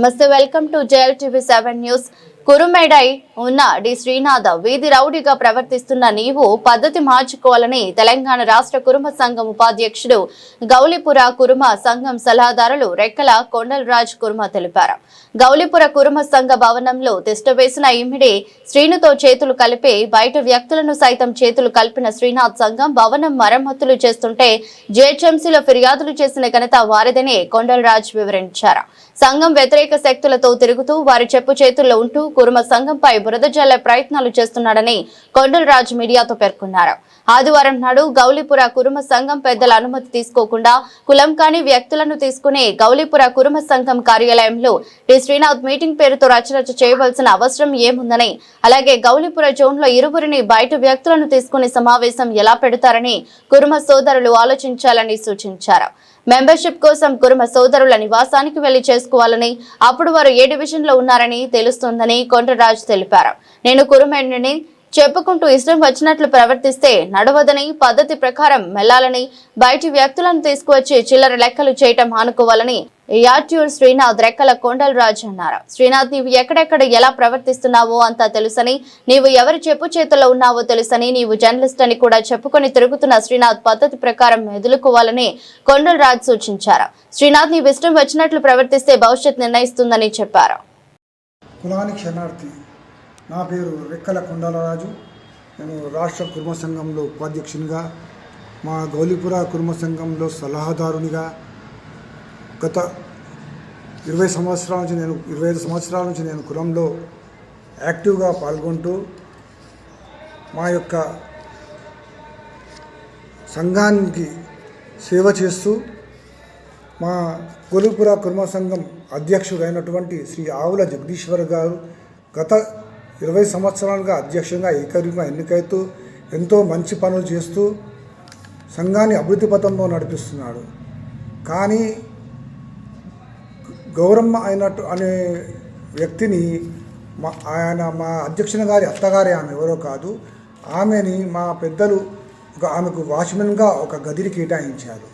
నమస్తే welcome to JL TV seven news కురుమేడై ఉన్న D. Srinath వీధి రౌడీగా ప్రవర్తిస్తున్న నీవు పద్ధతి మార్చుకోవాలని తెలంగాణ రాష్ట్ర కురుమ సంఘం ఉపాధ్యక్షుడు గౌలిపుర కురుమ సంఘం సలహాదారులు రెక్కల కొండలరాజ్ కురుమ తెలిపారు. గౌలిపుర కురుమ సంఘ భవనంలో తిష్టవేసిన ఇమిడి శ్రీనుతో చేతులు కలిపి బయట వ్యక్తులను సైతం చేతులు కలిపిన శ్రీనాథ్ సంఘం భవనం మరమ్మతులు చేస్తుంటే జేహెచ్ఎంసీలో ఫిర్యాదులు చేసిన ఘనత వారిదని కొండలరాజ్ వివరించారు. సంఘం వ్యతిరేక శక్తులతో తిరుగుతూ వారి చెప్పు చేతుల్లో ఉంటూ కురుమ సంఘంపై బురద జల్లే ప్రయత్నాలు చేస్తున్నాడని కొండలరాజ్ మీడియాతో పేర్కొన్నారు. ఆదివారం నాడు గౌలిపుర కురుమ సంఘం పెద్దల అనుమతి తీసుకోకుండా కులం కాని వ్యక్తులను తీసుకుని గౌలిపుర కురుమ సంఘం కార్యాలయంలో డి శ్రీనాథ్ మీటింగ్ పేరుతో రచరచ చేయవలసిన అవసరం ఏముందని అలాగే గౌలిపుర జోన్లో ఇరువురిని బయట వ్యక్తులను తీసుకుని సమావేశం ఎలా పెడతారని కురుమ సోదరులు ఆలోచించాలని సూచించారు. మెంబర్షిప్ కోసం కురుమ సోదరుల నివాసానికి వెళ్ళి చేసుకోవాలని అప్పుడు వారు ఏ డివిజన్లో ఉన్నారని తెలుస్తోందని కొండరాజ్ తెలిపారు. నేను కురుమేణిని చెప్పుకుంటూ ఇష్టం వచ్చినట్లు ప్రవర్తిస్తే నడవదని పద్ధతి ప్రకారం మెల్లాలని బయటి వ్యక్తులను తీసుకువచ్చి చిల్లర లెక్కలు చేయటం ఆనుకోవాలని యాట్యూర్ శ్రీనాథ్ రెక్కల కొండలరాజు అన్నారు. శ్రీనాథ్ నీవు ఎక్కడెక్కడ ఎలా ప్రవర్తిస్తున్నావో అంతా తెలుసని నీవు ఎవరి చెప్పు చేతుల్లో ఉన్నావో తెలుసని నీవు జర్నలిస్ట్ అని కూడా చెప్పుకొని తిరుగుతున్న శ్రీనాథ్ పద్ధతి ప్రకారం ఎదులుకోవాలని కొండలరాజు సూచించారు. శ్రీనాథ్ నీవు ఇష్టం వచ్చినట్లు ప్రవర్తిస్తే భవిష్యత్ నిర్ణయిస్తుందని చెప్పారు. కులానికి నా పేరు రెక్కల కొండలరాజు నేను రాష్ట్ర కుర్మ సంఘంలో ఉపాధ్యక్షునిగా మా గౌలిపుర కుర్మ సంఘంలో సలహాదారునిగా గత ఇరవై సంవత్సరాల నుంచి నేను ఇరవై ఐదు సంవత్సరాల నుంచి నేను కులంలో యాక్టివ్గా పాల్గొంటూ మా యొక్క సంఘానికి సేవ చేస్తూ మా గొలుపుర కుర్మ సంఘం అధ్యక్షుడైనటువంటి శ్రీ ఆవుల జగదీశ్వర్ గారు గత ఇరవై సంవత్సరాలుగా అధ్యక్షంగా ఏకరీగా ఎన్నికైతూ ఎంతో మంచి పనులు చేస్తూ సంఘాన్ని అభివృద్ధి పథంలో నడిపిస్తున్నాడు. కానీ గౌరమ్మ అయినట్టు అనే వ్యక్తిని మా ఆయన మా అధ్యక్షుని గారి అత్తగారి ఆమె ఎవరో కాదు. ఆమెని మా పెద్దలు ఒక ఆమెకు వాచ్మెన్గా ఒక గదిని కేటాయించారు.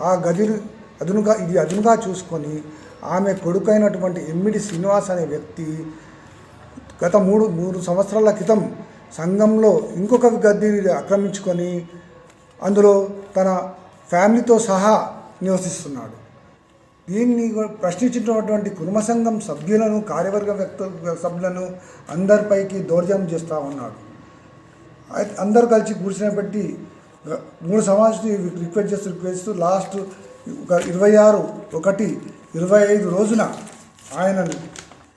ఆ గదిని అదునుగా ఇది అదునుగా చూసుకొని ఆమె కొడుకైనటువంటి ఎమ్మిడి శ్రీనివాస్ అనే వ్యక్తి గత మూడు మూడు సంవత్సరాల క్రితం సంఘంలో ఇంకొక గదిని ఆక్రమించుకొని అందులో తన ఫ్యామిలీతో సహా నివసిస్తున్నాడు. దీన్ని ప్రశ్నించినటువంటి కుటుంబ సంఘం సభ్యులను కార్యవర్గ వ్యక్తుల సభ్యులను అందరిపైకి దౌర్జన్యం చేస్తూ ఉన్నాడు అయితే అందరు కలిసి కూర్చుని మూడు సమాజం రిక్వెస్ట్ చేస్తూ రిక్వెస్ట్ లాస్ట్ ఒక ఇరవై ఆరు ఒకటి ఇరవై ఐదు రోజున ఆయనను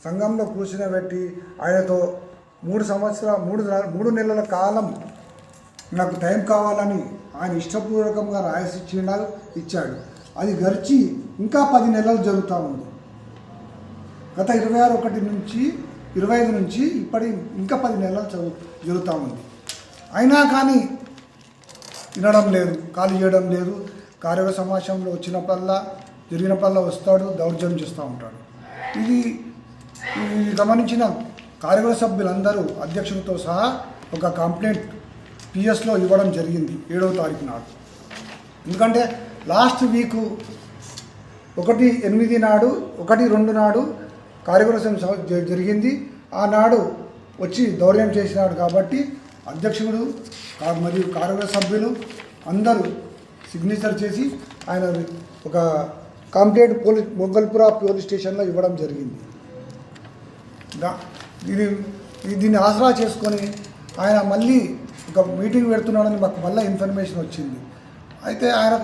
సంఘంలో కూర్చునబెట్టి ఆయనతో మూడు సంవత్సరాల మూడు మూడు నెలల కాలం నాకు టైం కావాలని ఆయన ఇష్టపూర్వకంగా రాయసి ఇచ్చినాడు ఇచ్చాడు. అది గడిచి ఇంకా పది నెలలు జరుగుతూ ఉంది. గత ఇరవై ఆరు ఒకటి నుంచి ఇరవై ఐదు నుంచి ఇప్పటి ఇంకా పది నెలలు చదువు జరుగుతూ ఉంది. అయినా కానీ వినడం లేదు ఖాళీ చేయడం లేదు. కార్యవర్గ సమాజంలో వచ్చినప్పుడల్లా జరిగినప్పుడల్లా వస్తాడు దౌర్జన్యం చేస్తూ ఉంటాడు. ఇది ఇది గమనించిన కార్యవర్గ సభ్యులందరూ అధ్యక్షులతో సహా ఒక కంప్లైంట్ పిఎస్లో ఇవ్వడం జరిగింది ఏడవ తారీఖు నాడు. ఎందుకంటే లాస్ట్ వీకు ఒకటి ఎనిమిది నాడు ఒకటి రెండు నాడు కార్యవర్గం జ- జరిగింది. ఆనాడు వచ్చి దౌర్యం చేసినాడు కాబట్టి అధ్యక్షుడు మరియు కార్యవర్గ సభ్యులు అందరూ సిగ్నేచర్ చేసి ఆయన ఒక కంప్లైంట్ పోలీస్ మొగల్పుర పోలీస్ స్టేషన్లో ఇవ్వడం జరిగింది. ఇది- దీన్ని ఆసరా చేసుకొని ఆయన మళ్ళీ ఒక మీటింగ్ పెడుతున్నాడని మాకు మళ్ళీ ఇన్ఫర్మేషన్ వచ్చింది. అయితే ఆయన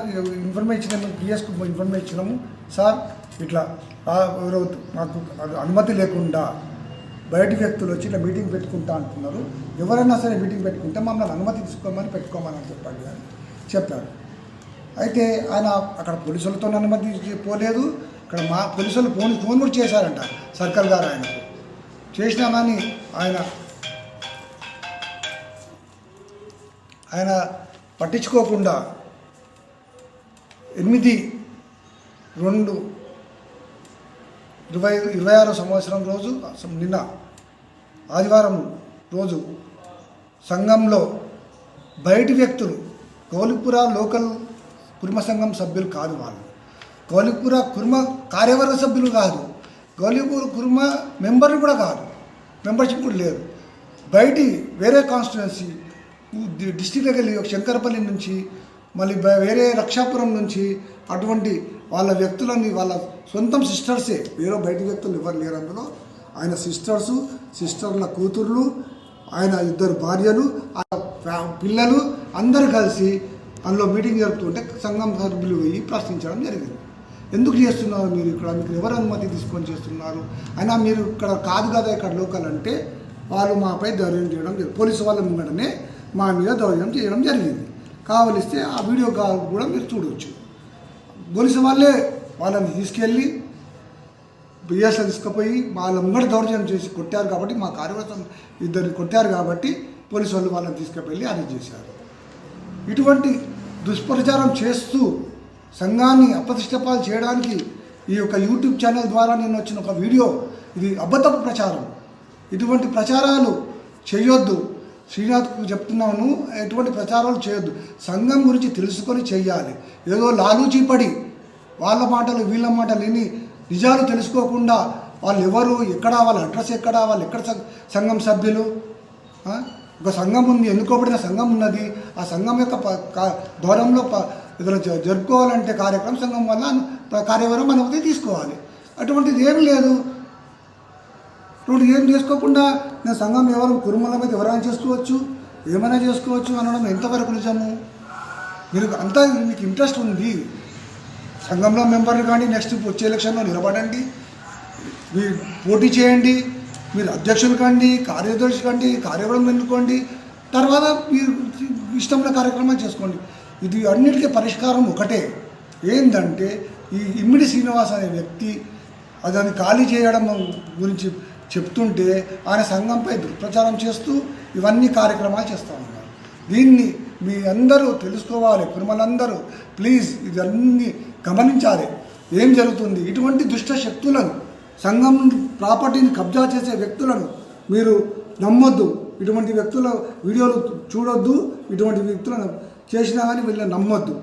ఇన్ఫర్మేషన్ పిఎస్కు ఇన్ఫర్మేషన్ ఇచ్చినాము సార్ ఇట్లా నాకు మాకు అనుమతి లేకుండా బయటి వ్యక్తులు వచ్చి ఇట్లా మీటింగ్ పెట్టుకుంటా అంటున్నారు. ఎవరైనా సరే మీటింగ్ పెట్టుకుంటే మమ్మల్ని అనుమతి తీసుకోమని పెట్టుకోమని అని చెప్పాడు కానీ చెప్పారు. అయితే ఆయన అక్కడ పోలీసులతో అనుమతి పోలేదు. ఇక్కడ మా పోలీసులు ఫోన్ ఫోన్ కూడా చేశారంట సర్కల్ గారు ఆయనకు. చేసినా కానీ ఆయన ఆయన పట్టించుకోకుండా ఎనిమిది రెండు ఇరవై ఇరవై ఆరో సంవత్సరం రోజు అసలు నిన్న ఆదివారం రోజు సంఘంలో బయటి వ్యక్తులు గౌలిపుర లోకల్ కుర్మ సంఘం సభ్యులు కాదు వాళ్ళు. గౌలిపుర కుర్మ కార్యవర్గ సభ్యులు కాదు. గౌలీపూర్ కుర్మ మెంబర్లు కూడా కాదు. మెంబర్షిప్ కూడా లేదు. బయటి వేరే కాన్స్టిట్యున్సీ డిస్టిక్ దగ్గర శంకరపల్లి నుంచి మళ్ళీ వేరే రక్షాపురం నుంచి అటువంటి వాళ్ళ వ్యక్తులని వాళ్ళ సొంతం సిస్టర్సే. వేరే బయట వ్యక్తులు ఎవరు లేరు అందులో. ఆయన సిస్టర్సు సిస్టర్ల కూతుర్లు ఆయన ఇద్దరు భార్యలు ఆ ఫ్యా- పిల్లలు అందరు కలిసి అందులో మీటింగ్ జరుపుతుంటే సంఘం సభ్యులు పోయి ప్రశ్నించడం జరిగింది. ఎందుకు చేస్తున్నారు మీరు ఇక్కడ? మీకు ఎవరు అనుమతి తీసుకొని చేస్తున్నారు? అయినా మీరు ఇక్కడ కాదు కదా ఇక్కడ లోకల్ అంటే వాళ్ళు మాపై దౌర్యం చేయడం జరిగింది. పోలీసు వాళ్ళ ముంగడనే మా మీద దౌర్యం చేయడం జరిగింది. కావలిస్తే ఆ వీడియో కూడా మీరు చూడవచ్చు పోలీసు వాళ్ళే వాళ్ళని తీసుకెళ్ళి బిఎస్ఎల్ తీసుకుపోయి వాళ్ళ ముంగడు దౌర్జన్యం చేసి కొట్టారు కాబట్టి మా కార్యవర్గం ఇద్దరిని కొట్టారు కాబట్టి పోలీసు వాళ్ళు వాళ్ళని తీసుకువెళ్ళి అరెస్ట్ చేశారు. ఇటువంటి దుష్ప్రచారం చేస్తూ సంఘాన్ని అప్రతిష్టపాలు చేయడానికి ఈ యొక్క యూట్యూబ్ ఛానల్ ద్వారా నేను వచ్చిన ఒక వీడియో. ఇది అబద్ధపు ప్రచారం. ఇటువంటి ప్రచారాలు చేయొద్దు. శ్రీనాథ్కు చెప్తున్నాను ఎటువంటి ప్రచారాలు చేయొద్దు. సంఘం గురించి తెలుసుకొని చెయ్యాలి. ఏదో లాలూచీ పడి వాళ్ళ మాటలు వీళ్ళ మాటలు విని నిజాలు తెలుసుకోకుండా వాళ్ళు ఎవరు ఎక్కడ వాళ్ళ అడ్రస్ ఎక్కడ వాళ్ళు ఎక్కడ సంఘం సభ్యులు? ఒక సంఘం ఉంది ఎన్నుకోబడిన సంఘం ఉన్నది. ఆ సంఘం యొక్క ప- కా- దూరంలో ప- ఏదైనా జ- జరుపుకోవాలంటే కార్యక్రమం సంఘం వల్ల కార్యవరం అనేది తీసుకోవాలి. అటువంటిది ఏం లేదు. ఇప్పుడు ఏం చేసుకోకుండా నేను సంఘం ఎవరు కురుమల మీద ఎవరైనా చేసుకోవచ్చు? ఏమైనా చేసుకోవచ్చు అనడం ఎంతవరకు నిజము? మీరు అంతా మీకు ఇంట్రెస్ట్ ఉంది. సంఘంలో మెంబర్లు కానీ నెక్స్ట్ వచ్చే ఎలక్షన్లో నిలబడండి. మీరు పోటీ చేయండి. మీరు అధ్యక్షులు కండి కార్యదర్శి కండి కార్యక్రమం ఎన్నుకోండి. తర్వాత మీరు ఇష్టమైన కార్యక్రమాలు చేసుకోండి. ఇది అన్నిటికీ పరిష్కారం ఒకటే. ఏంటంటే ఈ ఇమ్మిడి శ్రీనివాస్ అనే వ్యక్తి అదని ఖాళీ చేయడం గురించి చెప్తుంటే ఆయన సంఘంపై దుష్ప్రచారం చేస్తూ ఇవన్నీ కార్యక్రమాలు చేస్తూ ఉన్నారు. దీన్ని మీ అందరూ తెలుసుకోవాలి కురుమలందరూ. ప్లీజ్ ఇదన్నీ గమనించాలి. ఏం జరుగుతుంది? ఇటువంటి దుష్ట శక్తులను సంఘం ప్రాపర్టీని కబ్జా చేసే వ్యక్తులను మీరు నమ్మొద్దు. ఇటువంటి వ్యక్తుల వీడియోలు చూడొద్దు. ఇటువంటి వ్యక్తులను చేసినా కానీ వీళ్ళని నమ్మొద్దు.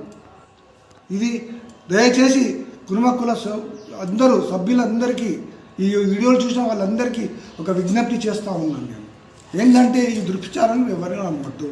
ఇది దయచేసి కురుమకుల స- అందరూ సభ్యులందరికీ ఈ వీడియోలు చూసిన వాళ్ళందరికీ ఒక విజ్ఞప్తి చేస్తూ ఉన్నాను నేను. ఏంటంటే ఈ దుర్ప్రచారాన్ని ఎవరైనా నమ్మొద్దు.